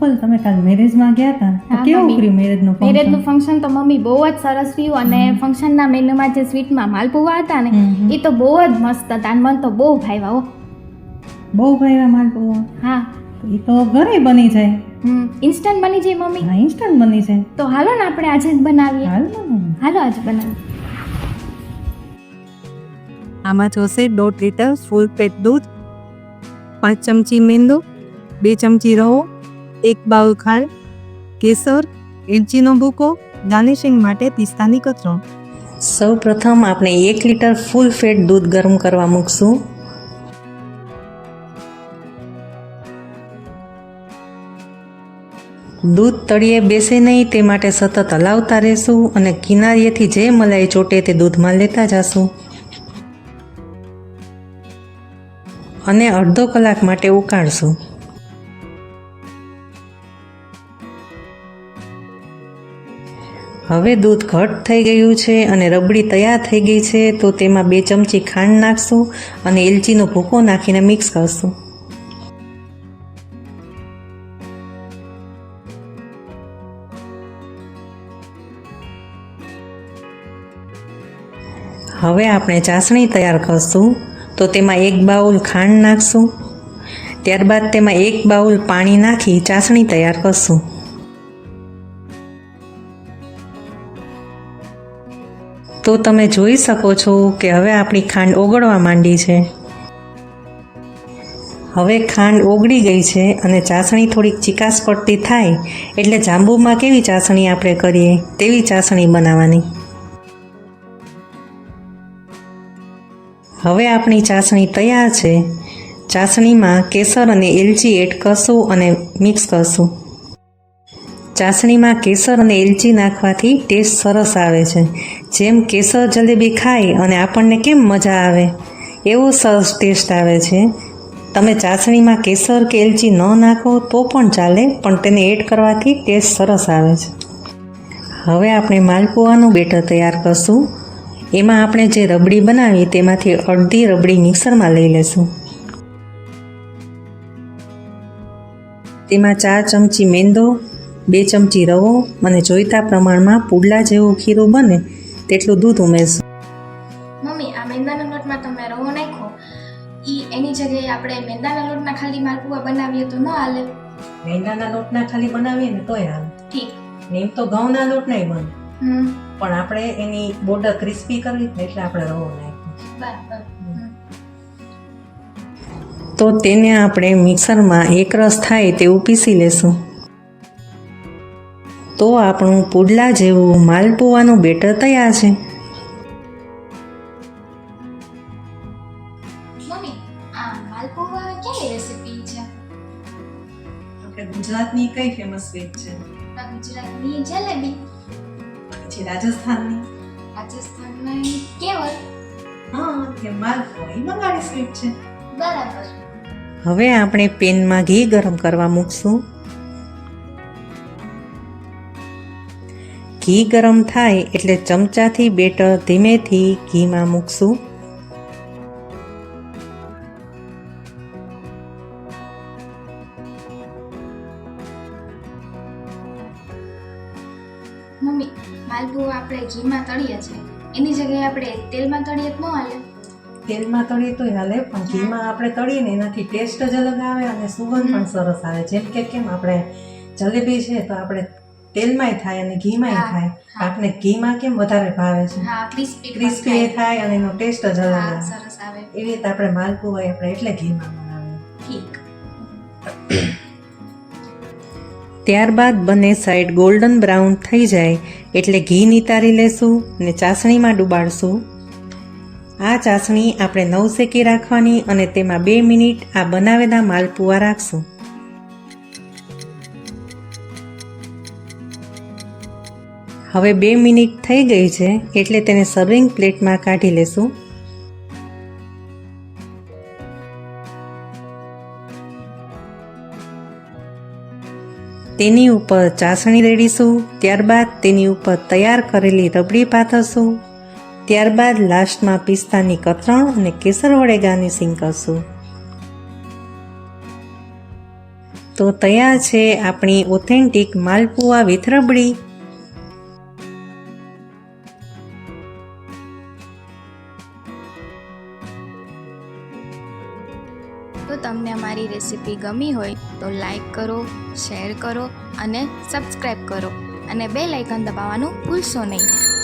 રૂપલ તમે કાલ મેરેજમાં ગયા હતા? કેવું કર્યું મેરેજનું મેરેજનું ફંક્શન તો મમ્મી બહુ જ સરસ રહ્યું અને ફંક્શનના મેન્યુમાં જે સ્વીટમાં માલપુવા હતા ને. એ તો બહુ જ મસ્ત હતા અને મને તો બહુ ભાવ્યા હો. બહુ ભાઈ માલપુવા હા. એ તો ઘરે બની જાય. હમ ઇન્સ્ટન્ટ બની જાય મમ્મી. હા ઇન્સ્ટન્ટ બની જાય. તો હાલો ને આપણે આજે જ બનાવીએ. હાલો હાલો આજે બનાવીએ. આમાં જોશે દોઢ લીટર ફૂલ પેટ દૂધ પાંચ ચમચી મેંદો બે ચમચી રવો એક બાઉલ ખાંડ, કેસર, એલચીનો ભૂકો ગાર્નિશિંગ માટે પિસ્તાની કચરો સૌ પ્રથમ આપણે એક લીટર ફૂલ ફેટ દૂધ ગરમ કરવા મૂકશું. દૂધ તળિયે બેસે નહીં, તે માટે સતત હલાવતા રહેશું અને કિનારીએથી જે મલાઈ ચોટે તે દૂધમાં લેતા જશું. અને અડધો કલાક માટે ઉકાળશું. હવે દૂધ ઘટ થઈ ગયું છે અને રબડી તૈયાર થઈ ગઈ છે, તો તેમાં બે ચમચી ખાંડ નાખશું અને એલચીનો ભૂકો નાખીને મિક્સ કરશું. હવે આપણે ચાસણી તૈયાર કરશું, તો તેમાં એક બાઉલ ખાંડ નાખશું. ત્યારબાદ તેમાં એક બાઉલ પાણી નાખી ચાસણી તૈયાર કરશું. તો તમે જોઈ શકો છો કે હવે આપણી ખાંડ ઓગળવા માંડી છે. હવે ખાંડ ઓગળી ગઈ છે અને ચાસણી થોડીક ચિકાસ પડતી થાય એટલે જાંબુમાં કેવી ચાસણી આપણે કરીએ તેવી ચાસણી બનાવવાની. હવે આપણી ચાસણી તૈયાર છે. ચાસણીમાં કેસર અને એલચી એડ કરશું અને મિક્સ કરશું. ચાસણીમાં કેસર અને એલચી નાખવાથી ટેસ્ટ સરસ આવે છે. જેમ કેસર જલેબી ખાય અને આપણને કેમ મજા આવે, એવો સરસ ટેસ્ટ આવે છે. તમે ચાસણીમાં કેસર કે એલચી ન નાખો તો પણ ચાલે, પણ તેને એડ કરવાથી ટેસ્ટ સરસ આવે છે. હવે આપણે માલપુઆનું બેટર તૈયાર કરશું. એમાં આપણે જે રબડી બનાવી તેમાંથી અડધી રબડી મિક્સરમાં લઈ લેશું. તેમાં ચાર ચમચી મેંદો બે ચમચી રવો અને જોઈતા પ્રમાણમાં પુડલા જેવું ખીરું બને તેટલું દૂધ ઉમેરશું. મમ્મી આ મેંદાના લોટમાં તમે રવો નાખો ઈ એની જગ્યાએ આપણે મેંદાના લોટના ખાલી માલપુવા બનાવીએ તો ન હાલે. મેંદાના લોટના ખાલી બનાવીએ ને તોય હાલ. ઠીક. ને એમ તો ઘઉંના લોટ નહીં બને. પણ આપણે એની બોર્ડર ક્રિસ્પી કરવી એટલે આપણે રવો નાખ્યો. બરાબર. તો તેને આપણે મિક્સરમાં એક રસ થાય તેવું પીસી લેશું. તો આપણું પુડલા જેવું માલપુવાનું બેટર તૈયાર છે. મમ્મી આ માલપુવા ક્યાંની રેસીપી છે? આપણે ગુજરાતની કઈ ફેમસ સ્વીટ છે? ગુજરાતની જલેબી. પછી રાજસ્થાનની? રાજસ્થાનની કેવર હા કે માલપુઆ એ બંગાળી સ્વીટ છે. બરાબર. હવે આપણે પેનમાં ઘી ગરમ કરવા મૂકશું. ઘી ગરમ થાય એટલે ચમચાથી બેટર ધીમેથી ઘીમાં મૂકશું. મમ્મી માલપુવા આપણે ઘીમાં તળીએ છે. એની જગ્યાએ આપણે તેલમાં તળીએ તો ન હાલે? તેલમાં તળીએ તોય હાલે પણ ઘીમાં આપણે તળીએ ને એનાથી ટેસ્ટ જ અલગ આવે અને સુગંધ પણ સરસ આવે. જેમ કે કેમ આપણે જલેબી છે તો આપણે તેલમાંય થાય અને ઘીમાંય હા, થાય. હા. આપણે ઘીમાં કેમ વધારે ભાવે છે? હા ક્રિસ્પી ક્રિસ્પી થાય. અને એનો ટેસ્ટ જ અલગ હા આવે. સરસ આવે. એવી રીતે આપણે માલપુઆ આપણે એટલે ઘીમાં બનાવીએ. ઠીક. ત્યારબાદ બંને સાઈડ ગોલ્ડન બ્રાઉન થઈ જાય એટલે ઘી નિતારી લેશું અને ચાસણીમાં ડુબાડશું. આ ચાસણી આપણે નવ શેકી રાખવાની અને તેમાં બે મિનિટ આ બનાવેલા માલપુઆ રાખશું. હવે બે મિનિટ થઈ ગઈ છે એટલે તેને સર્વિંગ પ્લેટમાં કાઢી લેશું. તેની ઉપર ચાસણી રેડીશું, ત્યારબાદ તેની ઉપર તૈયાર કરેલી રબડી પાથરશું, ત્યારબાદ લાસ્ટમાં પિસ્તાની કતરણ અને કેસર વડે ગાર્નિશિંગ કરશું. તો તૈયાર છે આપણી ઓથેન્ટિક માલપુઆ વિથ રબડી. તો તમને અમારી રેસીપી ગમી હોય તો લાઈક કરો, શેર કરો અને સબસ્ક્રાઈબ કરો. અને બે લાઇકન દબાવવાનું ભૂલશો નહીં.